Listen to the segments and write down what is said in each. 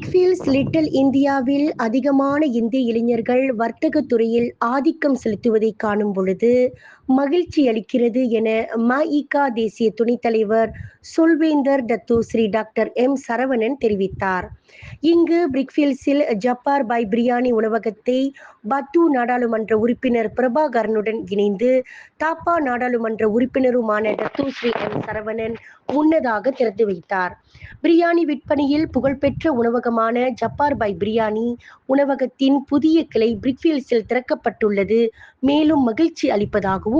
Brickfields little இந்தியாவில் அதிகமான இந்திய இளைஞர்கள் வர்த்தக துறையில் ஆதிக்கம் செலுத்துவதை காணும் பொழுது மகிழ்ச்சி அளிக்கிறது என மஇகா தேசிய துணைத் தலைவர் சொல்வேந்தர் Datuk Seri doctor M Saravanan தெரிவித்தார். இங்கு பிரிக்ஃபீல்ட்ஸில் ஜப்பார் பாய் பிரியாணி உணவகத்தை பத்து நாடாளுமன்ற உறுப்பினர் பிரபாகரனுடன் இணைந்து தாப்பா நாடாளுமன்ற உறுப்பினருமான டத்து ஸ்ரீ எம் சரவணன் முன்னதாக திறந்து வைத்தார். பிரியாணி விற்பனையில் புகழ்பெற்ற உணவகமான ஜப்பார் பாய் பிரியாணி உணவகத்தின் புதிய கிளை பிரிக்ஃபீல்ட்ஸில் திறக்கப்பட்டுள்ளது. மேலும் மகிழ்ச்சி அளிப்பதாகவும்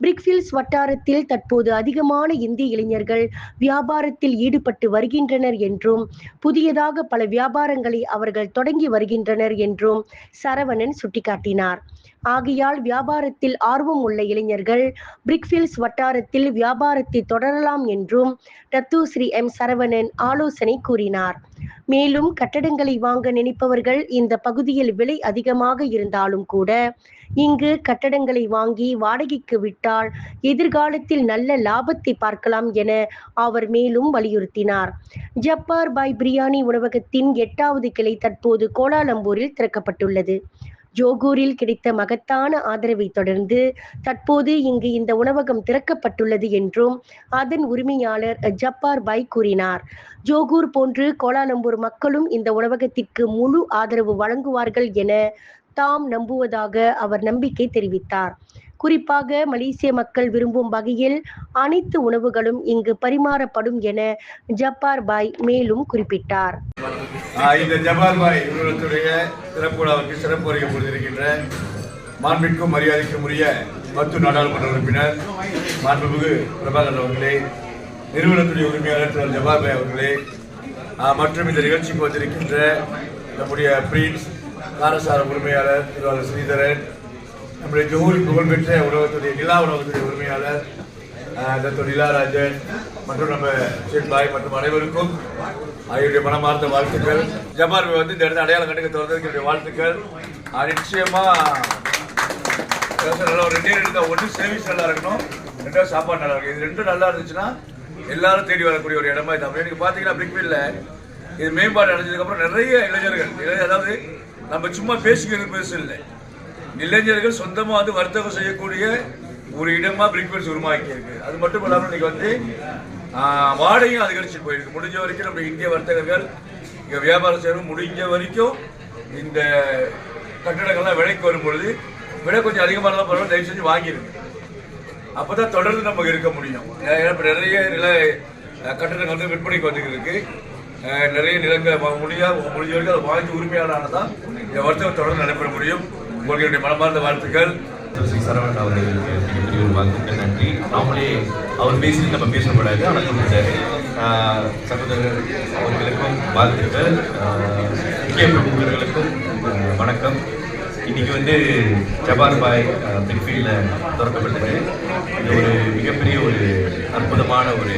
பிரிக்ஃபீல்ட்ஸ் வட்டாரத்தில் தற்போது அதிகமான இந்திய இளைஞர்கள் வியாபாரத்தில் ஈடுபட்டு வருகின்றனர் என்றும் புதியதாக பல வியாபாரங்களை அவர்கள் தொடங்கி வருகின்றனர் என்றும் சரவணன் சுட்டிக்காட்டினார். ஆகையால் வியாபாரத்தில் ஆர்வம் உள்ள இளைஞர்கள் பிரிக்ஃபில்ஸ் வட்டாரத்தில் வியாபாரத்தை தொடரலாம் என்றும் ரத்து ஸ்ரீ எம் சரவணன் ஆலோசனை கூறினார். மேலும் கட்டடங்களை வாங்க நினைப்பவர்கள் இந்த பகுதியில் விலை அதிகமாக இருந்தாலும் கூட இங்கு கட்டடங்களை வாங்கி வாடகைக்கு விட்டால் எதிர்காலத்தில் நல்ல லாபத்தை பார்க்கலாம் என அவர் மேலும் வலியுறுத்தினார். ஜப்பார் பாய் பிரியாணி உணவகத்தின் எட்டாவது கிளை தற்போது கோலாலம்பூரில் திறக்கப்பட்டுள்ளது. ஜோகூரில் கிடைத்த மகத்தான ஆதரவை தொடர்ந்து தற்போது இங்கு இந்த உணவகம் திறக்கப்பட்டுள்ளது என்றும் அதன் உரிமையாளர் ஜப்பார் பாய் கூறினார். ஜோகூர் போன்று கோலாலம்பூர் மக்களும் இந்த உணவகத்திற்கு முழு ஆதரவு வழங்குவார்கள் என தாம் நம்புவதாக அவர் நம்பிக்கை தெரிவித்தார். குறிப்பாக மலேசிய மக்கள் விரும்பும் வகையில் அனைத்து உணவுகளும் இங்கு பரிமாறப்படும் என ஜப்பார் பாய் மேலும் குறிப்பிட்டார். இந்த ஜபார் பாய் நிறுவனத்துடைய சிறப்பு விழாவுக்கு சிறப்பு வருகை புரிந்திருக்கின்ற மாண்பிற்கும் மரியாதைக்கும் உரிய பத்து நாடாளுமன்ற உறுப்பினர் மாண்புமிகு பிரபாகர் அவர்களே நிறுவனத்துடைய உரிமையாளர் திரு ஜபால் பாய் அவர்களே மற்றும் இந்த நிகழ்ச்சிக்கு வந்திருக்கின்ற நம்முடைய பிரின்ஸ் காரசார உரிமையாளர் திரு ஸ்ரீதரன் நம்முடைய ஜோஹூரின் புகழ்பெற்ற உணவகத்துடைய நிலா உணவகத்துடைய உரிமையாளர் டாக்டர் நிலாராஜன் மற்றும் நம்ம ஷேட் பாய் மற்றும் அனைவருக்கும் அவருடைய மனமார்ந்த வாழ்த்துக்கள். ஜபார் வந்து இந்த இடத்த அடையாளம் கண்டுக்க திறந்ததுக்கு என்னுடைய வாழ்த்துக்கள். நிச்சயமா நல்லா ஒரு ரெண்டே ரெண்டு ஒன்று சர்வீஸ் நல்லா இருக்கணும் ரெண்டாவது சாப்பாடு நல்லா இருக்கும் இது ரெண்டும் நல்லா இருந்துச்சுன்னா எல்லாரும் தேடி வரக்கூடிய ஒரு இடமா இது எனக்கு பார்த்தீங்கன்னா பிரிக்வீல்ல இது மேம்பாடு அடைஞ்சதுக்கப்புறம் நிறைய இளைஞர்கள் அதாவது நம்ம சும்மா பேசிக்கிறது பெருசு இல்லை. இளைஞர்கள் சொந்தமாக வந்து வர்த்தகம் செய்யக்கூடிய ஒரு இடமா பிரிக்வெல்ஸ் உருவாக்கி இருக்கு அது மட்டும் இல்லாமல் இன்னைக்கு வந்து வாடகையும் அதிகரிச்சு போயிருக்கு. முடிஞ்ச வரைக்கும் நம்ம இந்திய வர்த்தகர்கள் இங்கே வியாபாரம் செய்யணும் முடிஞ்ச வரைக்கும் இந்த கட்டடங்கள்லாம் விலைக்கு வரும் பொழுது விலை கொஞ்சம் அதிகமாக இருந்தால் பரவாயில்ல தயவு செஞ்சு வாங்கிடுங்க அப்பதான் தொடர்ந்து நமக்கு இருக்க முடியும். ஏன்னா நிறைய நில கட்டடங்கள் வந்து விற்பனைக்கு வந்துட்டு இருக்கு. நிறைய நிலங்கள் முடியாது முடிஞ்ச வரைக்கும் அதை வாங்கி உரிமையாளரானதான் இந்த வர்த்தகம் தொடர்ந்து நடைபெற முடியும். உங்களுக்கு என்னுடைய மனமார்ந்த வாழ்த்துக்கள். ஸ்ரீ சரவணன் அவர்களுக்கு மிகப்பெரிய ஒரு வாழ்த்துக்கள் நன்றி. நாமளே அவர் பேசி நம்ம பேசக்கூடாது ஆனால் கொடுத்தாரு சகோதரர் அவர்களுக்கும் வாழ்த்துக்கள். ஆஹ் முக்கிய பிரமுகர்களுக்கும் வணக்கம். இன்னைக்கு வந்து ஜபார் பாய் பின்ஃபீல்டில் திறக்கப்பட்டது. இது ஒரு மிகப்பெரிய ஒரு அற்புதமான ஒரு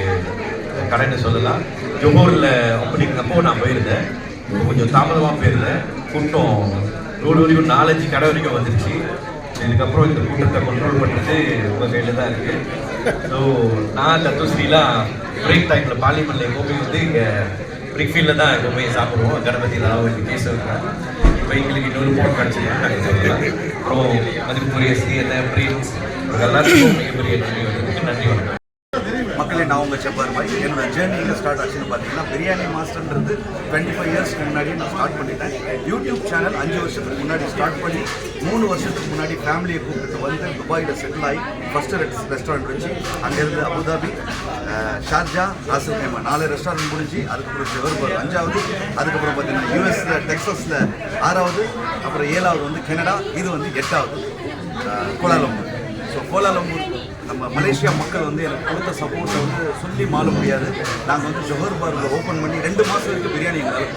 கடைன்னு சொல்லலாம். ஜொஹோரில் அப்படிங்கிறப்போ நான் போயிருந்தேன். கொஞ்சம் தாமதமாக போயிருந்தேன். கூட்டம் ரோடு வரைக்கும் நாலஞ்சு கடை வரைக்கும் வந்துருச்சு. இதுக்கப்புறம் இந்த கூட்டத்தை கண்ட்ரோல் பண்ணுறது உங்கள் கையில் தான் இருக்குது ஸோ நான் தத்துஸ்ரீலாம் பிரேக் டைமில் பார்லிமெண்ட்டில் எப்போவுமே வந்து இங்கே பிரிக்ஃபீல்டில் தான் எப்போவுமே சாப்பிடுவோம். கணபதி ராவல் கேஸ் இருக்கிறேன் இப்போ எங்களுக்கு இன்னொரு போட் கிடச்சிருக்கோம் நாங்கள் சொல்லலாம். அப்புறம் மதிப்புக்குரிய சிஎல்ல பிரின்ஸ் எல்லாத்துக்கும் மிகப்பெரிய நன்றி வந்ததுக்கு நன்றி வணக்கம். மக்களே நான் உங்கள் செப்பார் மாதிரி என்னோட ஜேர்னி எங்கே ஸ்டார்ட் ஆச்சுன்னு பார்த்தீங்கன்னா பிரியாணி மாஸ்டர்ன்றது டுவெண்ட்டி ஃபைவ் இயர்ஸ்க்கு முன்னாடி நான் ஸ்டார்ட் பண்ணிட்டேன். யூடியூப் சேனல் அஞ்சு வருஷத்துக்கு முன்னாடி ஸ்டார்ட் பண்ணி மூணு வருஷத்துக்கு முன்னாடி ஃபேமிலியை கூப்பிட்டு வந்து துபாயில் செட்டில் ஆகி ஃபஸ்ட்டு ரெஸ்டாரண்ட் வச்சு அங்கேருந்து அபுதாபி ஷார்ஜா ராசல் கேமா. நாலு ரெஸ்டாரண்ட் முடிஞ்சு அதுக்கப்புறம் ஜெவர்பர் அஞ்சாவது அதுக்கப்புறம் பார்த்தீங்கன்னா யூஎஸில் டெக்ஸஸில் ஆறாவது அப்புறம் ஏழாவது வந்து கனடா இது வந்து எட்டாவது Kuala Lumpur. So Kuala Lumpur நம்ம மலேசியா மக்கள் வந்து எனக்கு கொடுத்த சப்போர்ட்டை வந்து சொல்லி மாற முடியாது. நாங்கள் வந்து ஜொஹர் பார்ல ஓப்பன் பண்ணி ரெண்டு மாதம் வரைக்கும் பிரியாணி எங்களால்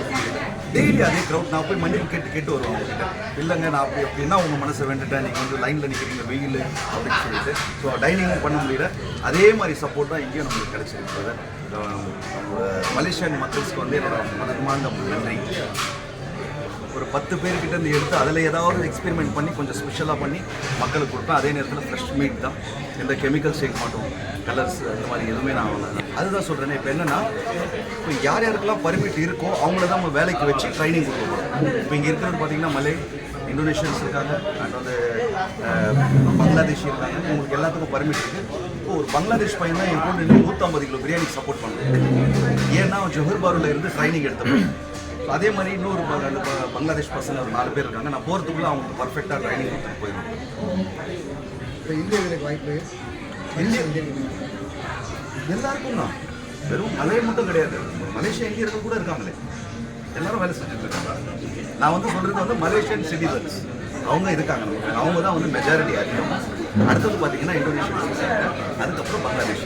டெய்லி அதே க்ரௌட் நான் போய் மன்னிப்பு கேட்டு கேட்டு வருவோம் அவங்ககிட்ட. இல்லைங்க நான் அப்படி அப்படின்னா உங்கள் மனசை வேண்டுட்டேன். நீங்கள் வந்து லைனில் நிற்கிறீங்க வெயில் அப்படின்னு சொல்லிட்டு. ஸோ டைனிங் பண்ண முடியல. அதே மாதிரி சப்போர்ட் தான் இங்கேயும் நம்மளுக்கு கிடைச்சிருக்கிறது மலேசியன் மக்கள்ஸ்க்கு வந்து என்னோட மனமார்ந்த நன்றி. ஒரு பத்து பேர்கிட்ட இருந்து எடுத்து அதில் ஏதாவது எக்ஸ்பெரிமெண்ட் பண்ணி கொஞ்சம் ஸ்பெஷலாக பண்ணி மக்களுக்கு கொடுப்பேன். அதே நேரத்தில் ஃப்ரெஷ் மீட் தான். எந்த கெமிக்கல் சேர்க்க மாட்டோம் கலர்ஸ் அந்த மாதிரி எதுவுமே நான் வாங்கல. அதுதான் சொல்கிறேனே இப்போ என்னென்னா இப்போ யார் யாருக்கெல்லாம் பர்மிட் இருக்கோ அவங்கள தான் நம்ம வேலைக்கு வச்சு ட்ரைனிங் கொடுக்க போகிறோம் இப்போ இங்கே இருக்கிறது பார்த்தீங்கன்னா மலை இந்தோனேஷியன்ஸ் இருக்காங்க அண்ட் வந்து பங்களாதேஷ் இருக்காங்க. உங்களுக்கு எல்லாத்துக்கும் பர்மிட் இருக்குது இப்போ ஒரு பங்களாதேஷ் பையன் தான் என் பொண்ணு நூற்றம்பது கிலோ பிரியாணிக்கு சப்போர்ட் பண்ணுறேன் ஏன்னா ஜொஹர் பாருல இருந்து ட்ரைனிங் எடுத்தவன். அதே மாதிரி இன்னொரு பங்களாதேஷ் பசங்க ஒரு நாலு பேர் இருக்காங்க. நான் போகிறதுக்குள்ள அவங்க பர்ஃபெக்டாக ட்ரைனிங் கொடுத்துட்டு இப்போ இந்திய வீரருக்கு வாய்ப்பு இந்திய-. எல்லாருக்கும் தான். வெறும் மலையை மட்டும் கிடையாது. மலேசியா இந்தியர்கள் கூட இருக்காங்களே எல்லாரும் வேலை செஞ்சுட்டு இருக்காங்க. நான் வந்து சொல்றது வந்து மலேசியன் சிட்டிசன்ஸ் அவங்க இருக்காங்க. அவங்க தான் வந்து மெஜாரிட்டி அதிகம் அடுத்தது பார்த்தீங்கன்னா இருக்காங்க அதுக்கப்புறம் பங்களாதேஷ்